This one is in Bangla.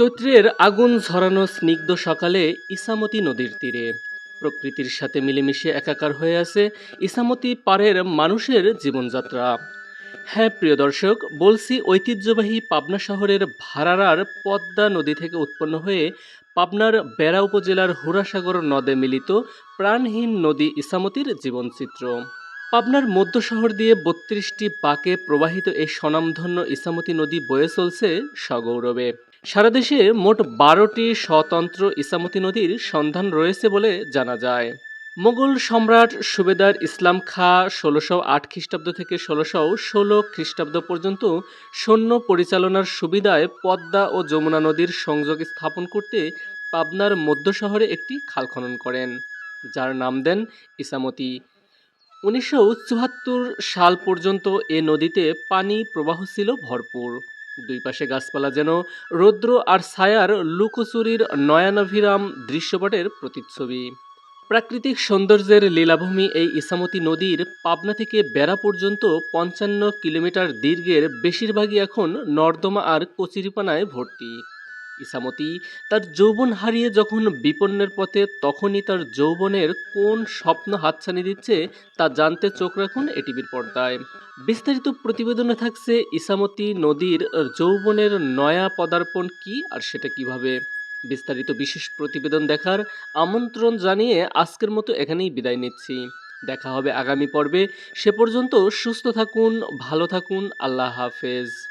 চৈত্রের আগুন ঝরানো স্নিগ্ধ সকালে ইসামতি নদীর তীরে। প্রকৃতির সাথে মিলেমিশে একাকার হয়ে আছে ইসামতি পাড়ের মানুষের জীবনযাত্রা। হ্যাঁ প্রিয় দর্শক, বলছি ঐতিহ্যবাহী পাবনা শহরের ভাড়ারার পদ্মা নদী থেকে উৎপন্ন হয়ে পাবনার বেড়া উপজেলার হুরাসাগর নদে মিলিত প্রাণহীন নদী ইসামতির জীবনচিত্র। পাবনার মধ্য শহর দিয়ে বত্রিশটি বাঁকে প্রবাহিত এই স্বনামধন্য ইসামতি নদী বয়ে চলছে সগৌরবে। সারা দেশে মোট বারোটি স্বতন্ত্র ইসামতি নদীর সন্ধান রয়েছে বলে জানা যায়। মোগল সম্রাট সুবেদার ইসলাম খাঁ ষোলোশো আট খ্রিস্টাব্দ থেকে ষোলোশো ষোলো খ্রিস্টাব্দ পর্যন্ত সৈন্য পরিচালনার সুবিধায় পদ্মা ও যমুনা নদীর সংযোগ স্থাপন করতে পাবনার মধ্য শহরে একটি খাল খনন করেন, যার নাম দেন ইসামতি। উনিশশো চুয়াত্তর সাল পর্যন্ত এ নদীতে পানি প্রবাহ ছিল ভরপুর। দুই পাশে গাছপালা যেন রৌদ্র আর ছায়ার লুকোচুরির নয়ানভিরাম দৃশ্যপটের প্রতিচ্ছবি। প্রাকৃতিক সৌন্দর্যের লীলাভূমি এই ইসামতি নদীর পাবনা থেকে বেড়া পর্যন্ত পঞ্চান্ন কিলোমিটার দীর্ঘের বেশিরভাগই এখন নর্দমা আর কচিরিপানায় ভর্তি। ইসামতি, তার যৌবন হারিয়ে যখন বিপন্নের পথে, তখনই তার যৌবনের কোন স্বপ্ন হাতছানি দিচ্ছে, তা জানতে চোখ রাখুন এটিভির পর্দায়। বিস্তারিত প্রতিবেদনে থাকছে ইসামতি নদীর যৌবনের নয়া পদার্পণ কি আর সেটা কীভাবে? বিস্তারিত বিশেষ প্রতিবেদন দেখার আমন্ত্রণ জানিয়ে আজকের মতো এখানেই বিদায় নিচ্ছি। দেখা হবে আগামী পর্বে। সে পর্যন্ত সুস্থ থাকুন, ভালো থাকুন, আল্লাহ হাফেজ।